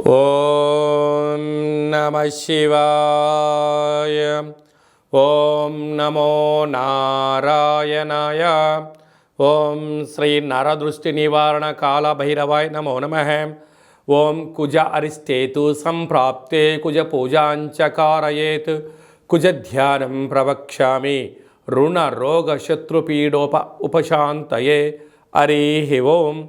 ఓం నమ శివాయ. ఓం నమో నారాయణాయ. ఓం శ్రీ నరదృష్టి నివారణ కాల భైరవాయ నమో నమ. ఓం కుజ అరిష్టేతు సంప్రాప్తే కుజ పూజాంచకారయేత్. కుజ ధ్యానం ప్రవక్ష్యామి. రుణ రోగ శత్రుపీడోప ఉపశాంతయే. హరి ఓం.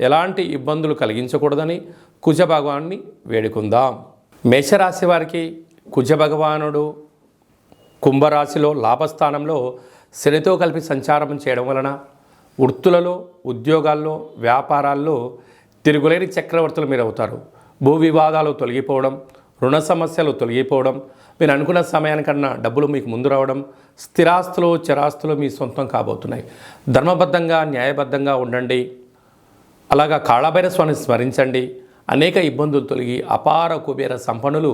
ఎలాంటి ఇబ్బందులు కలిగించకూడదని కుజ భగవాన్ని వేడుకుందాం. మేషరాశి వారికి కుజ భగవానుడు కుంభరాశిలో లాభస్థానంలో శనితో కలిపి సంచారం చేయడం వలన వృత్తులలో ఉద్యోగాల్లో వ్యాపారాల్లో తిరుగులేని చక్రవర్తులు మీరు అవుతారు. భూ వివాదాలు తొలగిపోవడం రుణ సమస్యలు తొలగిపోవడం మీరు అనుకున్న సమయానికన్నా డబ్బులు మీకు ముందు రావడం స్థిరాస్తులు చిరాస్తులు మీ సొంతం కాబోతున్నాయి. ధర్మబద్ధంగా న్యాయబద్ధంగా ఉండండి. అలాగా కాళభైర స్వామిని స్మరించండి. అనేక ఇబ్బందులు తొలగి అపార కుబేర సంపన్నులు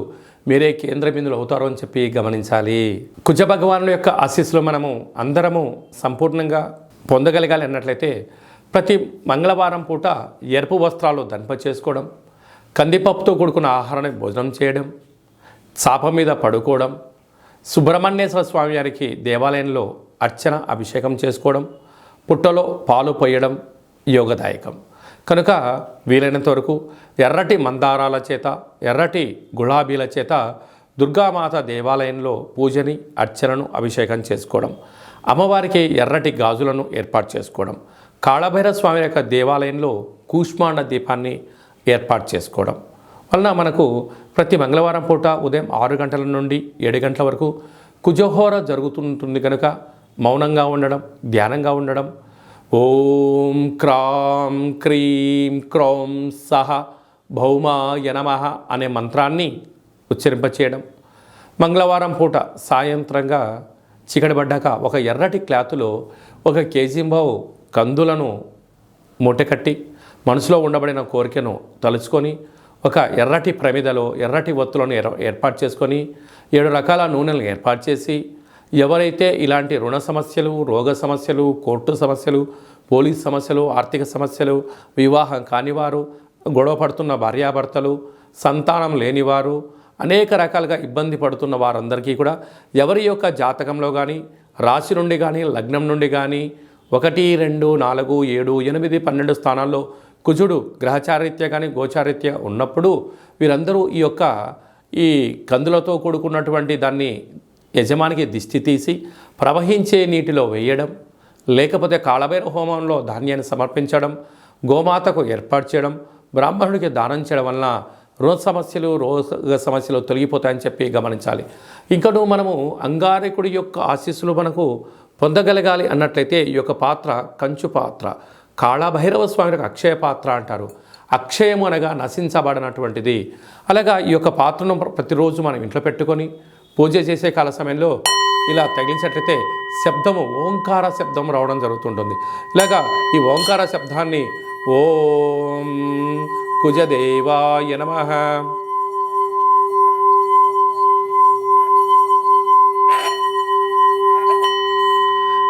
మీరే కేంద్ర బిందులు అవుతారు అని చెప్పి గమనించాలి. కుజ భగవానుల యొక్క ఆశీస్సులు మనము అందరము సంపూర్ణంగా పొందగలగాలి అన్నట్లయితే ప్రతి మంగళవారం పూట ఎరుపు వస్త్రాలు దంప చేసుకోవడం కందిపప్పుతో కూడుకున్న ఆహారాన్ని భోజనం చేయడం చాప మీద పడుకోవడం సుబ్రహ్మణ్యేశ్వర స్వామి వారికి దేవాలయంలో అర్చన అభిషేకం చేసుకోవడం పుట్టలో పాలు పోయడం యోగదాయకం. కనుక వీలైనంత వరకు ఎర్రటి మందారాల చేత ఎర్రటి గులాబీల చేత దుర్గామాత దేవాలయంలో పూజని అర్చనను అభిషేకం చేసుకోవడం అమ్మవారికి ఎర్రటి గాజులను ఏర్పాటు చేసుకోవడం కాళభైరవ స్వామి యొక్క దేవాలయంలో కూష్మాండ దీపాన్ని ఏర్పాటు చేసుకోవడం. వలన మనకు ప్రతి మంగళవారం పూట ఉదయం ఆరు గంటల నుండి ఏడు గంటల వరకు కుజహోర జరుగుతుంటుంది కనుక మౌనంగా ఉండడం ధ్యానంగా ఉండడం ఓం క్రాం క్రీం క్రౌం సహ భౌమాయ నమ అనే మంత్రాన్ని ఉచ్చరింపచేయడం. మంగళవారం పూట సాయంత్రంగా చికడబడ్డాక ఒక ఎర్రటి క్లాతులో ఒక కేజీంబావు కందులను మూటకట్టి మనసులో ఉండబడిన కోరికను తలుచుకొని ఒక ఎర్రటి ప్రమిదలో ఎర్రటి ఒత్తులను ఏర్పాటు చేసుకొని ఏడు రకాల నూనెలను ఏర్పాటు చేసి ఎవరైతే ఇలాంటి రుణ సమస్యలు రోగ సమస్యలు కోర్టు సమస్యలు పోలీస్ సమస్యలు ఆర్థిక సమస్యలు వివాహం కానివారు గొడవ పడుతున్న భార్యాభర్తలు సంతానం లేనివారు అనేక రకాలుగా ఇబ్బంది పడుతున్న వారందరికీ కూడా ఎవరి యొక్క జాతకంలో కానీ రాశి నుండి కానీ లగ్నం నుండి కానీ ఒకటి రెండు నాలుగు ఏడు ఎనిమిది పన్నెండు స్థానాల్లో కుజుడు గ్రహచారిత్య కానీ గోచారిత్య ఉన్నప్పుడు వీరందరూ ఈ యొక్క ఈ కందులతో కూడుకున్నటువంటి దాన్ని యజమానికి దిష్టి తీసి ప్రవహించే నీటిలో వేయడం లేకపోతే కాళభైర హోమంలో ధాన్యాన్ని సమర్పించడం గోమాతకు ఏర్పాటు చేయడం బ్రాహ్మణుడికి దానం చేయడం వలన రుణ సమస్యలు రోగ సమస్యలు తొలగిపోతాయని చెప్పి గమనించాలి. ఇంకను మనము అంగారకుడి యొక్క ఆశీస్సులు మనకు పొందగలగాలి అన్నట్లయితే ఈ యొక్క పాత్ర కంచు పాత్ర. కాళభైరవ స్వామి యొక్క అక్షయ పాత్ర అంటారు. అక్షయము అనగా నశించబడినటువంటిది. అలాగా ఈ యొక్క పాత్రను ప్రతిరోజు మనం ఇంట్లో పెట్టుకొని పూజ చేసే కాల సమయంలో ఇలా తగిలించినట్లయితే శబ్దము ఓంకార శబ్దం రావడం జరుగుతుంటుంది. ఇలాగా ఈ ఓంకార శబ్దాన్ని ఓం కుజదేవాయ నమ.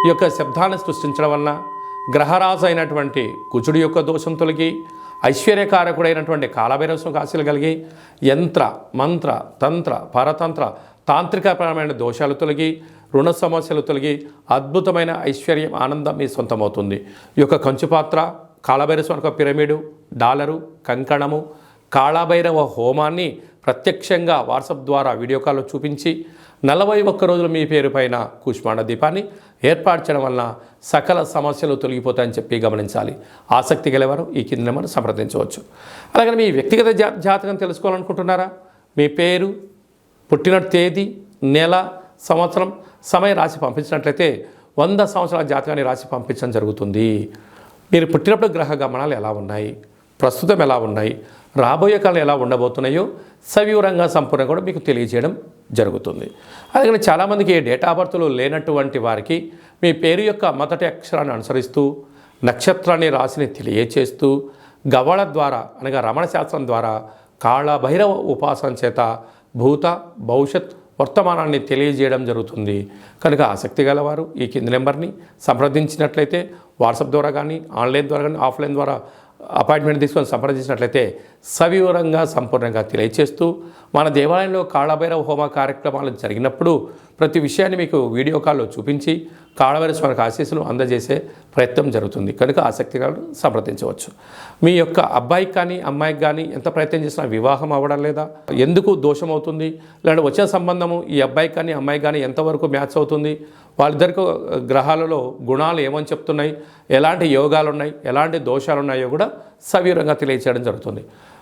ఈ యొక్క శబ్దాన్ని సృష్టించడం వలన గ్రహరాజు అయినటువంటి కుజుడి యొక్క దోషం తొలగి ఐశ్వర్యకారకుడైనటువంటి కాలభైరవం కాశీలు కలిగి యంత్ర మంత్ర తంత్ర పరతంత్ర తాంత్రికపరమైన దోషాలు తొలగి రుణ సమస్యలు తొలగి అద్భుతమైన ఐశ్వర్యం ఆనందం మీ సొంతమవుతుంది. ఈ యొక్క కంచుపాత్ర కాళభైరస్వామి యొక్క పిరమిడు డాలరు కంకణము కాళభైరవ హోమాన్ని ప్రత్యక్షంగా వాట్సాప్ ద్వారా వీడియో కాల్లో చూపించి నలభై ఒక్క రోజులు మీ పేరు పైన కూష్మాండ దీపాన్ని ఏర్పాటు చేయడం వలన సకల సమస్యలు తొలగిపోతాయని చెప్పి గమనించాలి. ఆసక్తి గలవారు ఈ కింద మనం సంప్రదించవచ్చు. అలాగే మీ వ్యక్తిగత జా జాతకం తెలుసుకోవాలనుకుంటున్నారా? మీ పేరు పుట్టిన తేదీ నెల సంవత్సరం సమయం రాసి పంపించినట్లయితే వంద సంవత్సరాల జాతకాన్ని రాసి పంపించడం జరుగుతుంది. మీరు పుట్టినప్పుడు గ్రహ గమనాలు ఎలా ఉన్నాయి? ప్రస్తుతం ఎలా ఉన్నాయి? రాబోయే కాలం ఎలా ఉండబోతున్నాయో సవివరంగా సంపూర్ణంగా కూడా మీకు తెలియజేయడం జరుగుతుంది. అలాగే చాలామందికి డేట్ ఆఫ్ లేనటువంటి వారికి మీ పేరు యొక్క మొదటి అక్షరాన్ని అనుసరిస్తూ నక్షత్రాన్ని రాశిని తెలియచేస్తూ గవళ ద్వారా అనగా రమణ శాస్త్రం ద్వారా కాళ భైరవ ఉపాసన చేత భూత భవిష్యత్ వర్తమానాన్ని తెలియజేయడం జరుగుతుంది. కనుక ఆసక్తి గలవారు ఈ కింది నెంబర్ని సంప్రదించినట్లయితే వాట్సాప్ ద్వారా కానీ ఆన్లైన్ ద్వారా కానీ ఆఫ్లైన్ ద్వారా అపాయింట్మెంట్ తీసుకొని సంప్రదించినట్లయితే సవివరంగా సంపూర్ణంగా తెలియచేస్తూ మన దేవాలయంలో కాళభైరవ హోమ కార్యక్రమాలు జరిగినప్పుడు ప్రతి విషయాన్ని మీకు వీడియో కాల్లో చూపించి కాళవరి స్వామికి ఆశీస్సులు అందజేసే ప్రయత్నం జరుగుతుంది. కనుక ఆసక్తి సంప్రదించవచ్చు. మీ యొక్క అబ్బాయికి కానీ అమ్మాయికి కానీ ఎంత ప్రయత్నం చేసినా వివాహం అవ్వడం లేదా ఎందుకు దోషం అవుతుంది లేదంటే వచ్చే సంబంధము ఈ అబ్బాయికి కానీ అమ్మాయికి కానీ ఎంతవరకు మ్యాచ్ అవుతుంది వాళ్ళిద్దరికి గ్రహాలలో గుణాలు ఏమని చెప్తున్నాయి ఎలాంటి యోగాలు ఉన్నాయి ఎలాంటి దోషాలు ఉన్నాయో కూడా సవివరంగా తెలియచేయడం జరుగుతుంది.